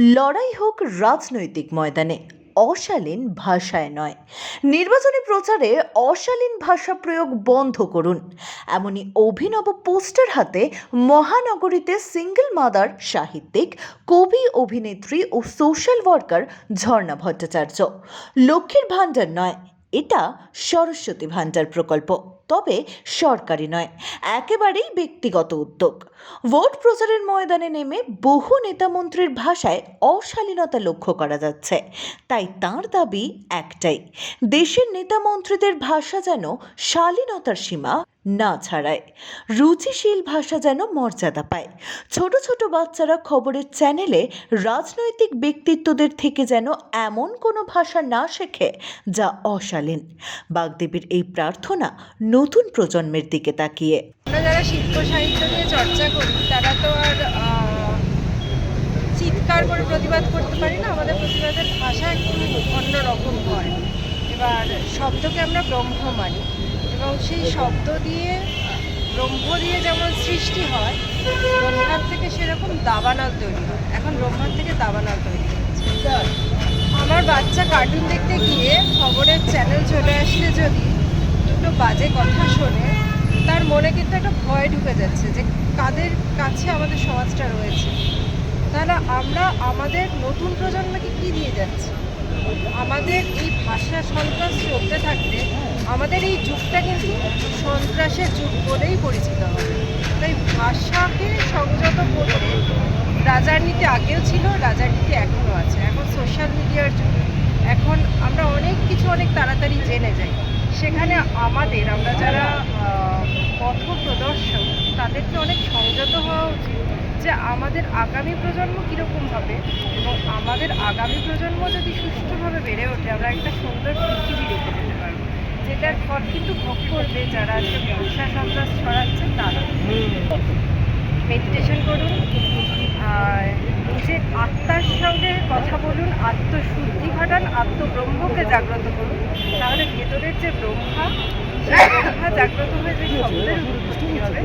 লড়াই হোক রাজনৈতিক ময়দানে, অশালীন ভাষায় নয়। নির্বাচনী প্রচারে অশালীন ভাষা প্রয়োগ বন্ধ করুন। এমনই অভিনব পোস্টার হাতে মহানগরীতে সিঙ্গেল মাদার, সাহিত্যিক, কবি, অভিনেত্রী ও সোশ্যাল ওয়ার্কার ঝর্ণা ভট্টাচার্য। লক্ষ্মীর ভাণ্ডার নয় এটা সরস্বতী ভাণ্ডার প্রকল্প। তবে সরকারি নয়, একেবারেই ব্যক্তিগত উদ্যোগ। ভোট প্রচারের ময়দানে নেমে বহু নেতামন্ত্রীর ভাষায় অশালীনতা লক্ষ্য করা যাচ্ছে। তাই তার দাবি একটাই, দেশের নেতামন্ত্রীদের ভাষা যেন শালীনতার সীমা না ছাড়ায় রুচিশীল ভাষা যেন মর্যাদা পায়। ছোট ছোট বাচ্চারা খবরের চ্যানেলে রাজনৈতিক ব্যক্তিত্বদের থেকে যেন এমন কোনো ভাষা না শেখে, যা অশালীন। বাগদেবীর এই প্রার্থনা নতুন প্রজন্মের দিকে তাকিয়ে। আমরা যারা শিল্প সাহিত্য নিয়ে চর্চা করি, তারা তো আর চিৎকার করে প্রতিবাদ করতে পারি না। আমাদের প্রতিবাদের ভাষা একটু অন্যরকম হয়। এবার শব্দকে আমরা ব্রহ্ম মানি। এবং সেই শব্দ দিয়ে, ব্রহ্ম দিয়ে যেমন সৃষ্টি হয়, ব্রহ্মার থেকে সেরকম দাবানল তৈরি হয়। এখন ব্রহ্মার থেকে দাবানল তৈরি আমার বাচ্চা কার্টুন দেখতে গিয়ে খবরের চ্যানেল চলে আসলে যদি দুটো বাজে কথা শোনে, তার মনে কিন্তু একটা ভয় ঢুকে যাচ্ছে যে কাদের কাছে আমাদের সমাজটা রয়েছে? তাহলে আমরা আমাদের নতুন প্রজন্মকে কি দিয়ে যাচ্ছি? আমাদের এই ভাষা সন্ত্রাস চলতে থাকলে আমাদের এই যুগটা কিন্তু সন্ত্রাসের যুগ বলেই পরিচিত হবে। তাই ভাষাকে সংযত করতে রাজার নীতি আগেও ছিল, রাজার নীতি এখনও আছে। এখন সোশ্যাল মিডিয়ার যুগ। এখন আমরা অনেক কিছু অনেক তাড়াতাড়ি জেনে যাই। সেখানে আমাদের, আমরা যারা পথ প্রদর্শক তাদেরকে অনেক সংযত হওয়া উচিত যে আমাদের আগামী প্রজন্ম কীরকম হবে এবং আমাদের আগামী প্রজন্ম যদি সুষ্ঠুভাবে বেড়ে ওঠে, আমরা একটা সুন্দর পৃথিবী রেখে যেতে পারব যেটার ফল কিন্তু ভোগ করবে যারা আজকে ব্যবসা সন্ত্রাস ছড়াচ্ছে তারা। মেডিটেশন করুন আর নিজের আত্মার সঙ্গে কথা বলুন আত্মশুদ্ধি ঘটান আত্মব্রহ্মকে জাগ্রত করুন। তাহলে ভেতরের যে ব্রহ্মা সেই ব্রহ্মা জাগ্রত হয়ে যে শব্দের উৎপত্তি হবে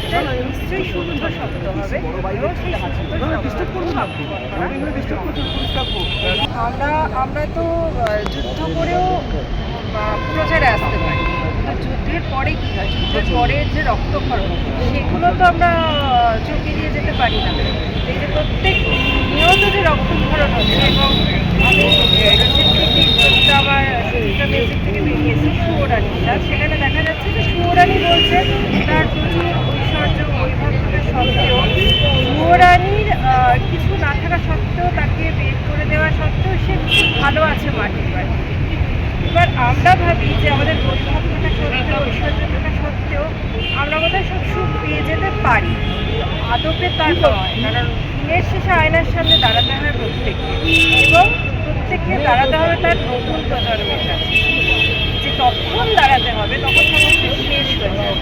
সেটা নিশ্চয়ই শুদ্ধ শব্দ হবে এবং সেই শুদ্ধ শব্দ আমরা আমরা তো যুদ্ধ করেও প্রচারে আসতে পারি। যুদ্ধের পরে কি হয়? যুদ্ধের পরে যে রক্তক্ষরণ সেগুলো তো আমরা চোখে দিয়ে যেতে পারি না। এই যে প্রত্যেক নিয়ত যে রক্তক্ষরণ হচ্ছে এবং আমি আমার মিউজিক থেকে বেরিয়েছি সুয়োরানিটা সেখানে দেখা যাচ্ছে যে সুয়োরানি বলছে তার প্রচুর ঐশ্বর্য বৈভব সত্ত্বেও সুয়োরানির কিছু না থাকা সত্ত্বেও তাকে বের করে দেওয়া সত্ত্বেও সে ভালো আছে মাটির বাড়ি এবার আমরা ভাবি যে আমাদের বৈভব থাকা সত্ত্বেও ঐশ্বর্য থাকা সত্ত্বেও আমরা বোধহয় সব সুখ পেয়ে যেতে পারি। আদপে তা নয় কারণ দিনের শেষে আয়নার সামনে দাঁড়াতে হয় প্রত্যেককে। এবং প্রত্যেককে দাঁড়াতে হবে তার নতুন প্রজন্মের কাছে। যে তখন দাঁড়াতে হবে তখন সমস্ত শেষ হয়ে যাবে।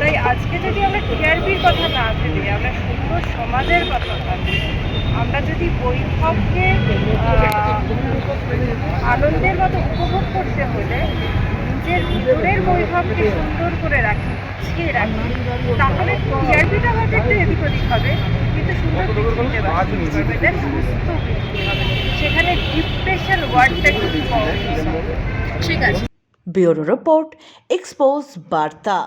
তাই আজকে যদি আমরা টিআরপির কথা না ভেবে আমরা সুন্দর সমাজের কথা ভাবি আমরা যদি বৈভবকে উপভোগ করতে হলে নিজের ভিতরের বৈভবকে সুন্দর করে রাখি, গুছিয়ে রাখি। তাহলে টিআরপিটা হয়তো একটু এদিক ওদিক হবে, কিন্তু সুন্দর পৃথিবীতে সুস্থ হবে সেখানে ডিপ্রেশন ওয়ার্ডটা একটু ঠিক আছে। ব্যুরো রিপোর্ট এক্সপোজ বার্তা।